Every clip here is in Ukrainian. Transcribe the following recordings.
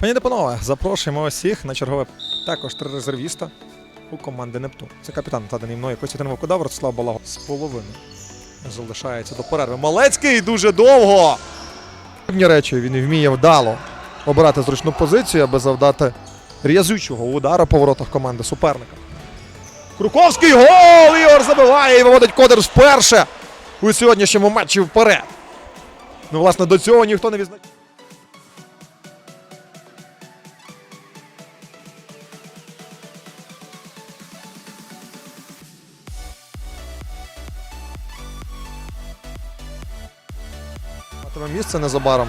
Пані та панове, запрошуємо усіх на чергове також три резервіста у команди Нептун. Це капітан наданий мною Костянтин Вокудав, Ростислав Балаго. З половини залишається до перерви. Малецький дуже довго. Певні речі він вміє вдало обирати зручну позицію, аби завдати рязючого удару по воротах команди суперника. Круковський гол! Ігор забиває і виводить Кодер вперше у сьогоднішньому матчі вперед. Ну, власне, до цього ніхто не відзначає. Матиме місце незабаром.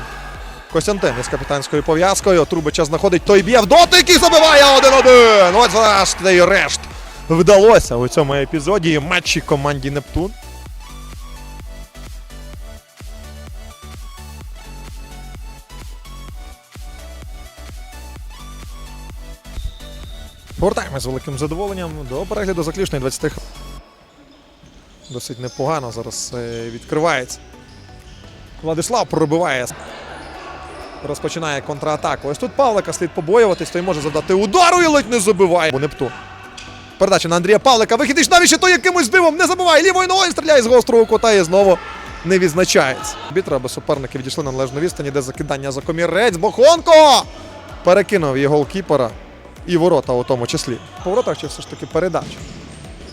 Костянтин із капітанською пов'язкою. Трубича знаходить той б'є в дотик і забиває 1-1. Ось і решт. Вдалося у цьому епізоді матчі команді Нептун. Повертаємось з великим задоволенням до перегляду заключної 20 хвилин. Досить непогано зараз е, відкривається. Владислав пробиває. Розпочинає контратаку. Ось тут Павлика слід побоюватись, той може задати удару і ледь не забиває. Бо Нептун. Передача на Андрія Павлика. Вихід і навіщо той якимось дивом не забиває. Лівою ногою стріляє з гострого кута і знову не відзначається. Бітра, аби суперники відійшли на належну відстані, де закидання за комірець. Бохонко! Перекинув її голкіпера і ворота у тому числі. По воротах чи все ж таки передача.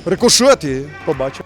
Рикошет і побачив.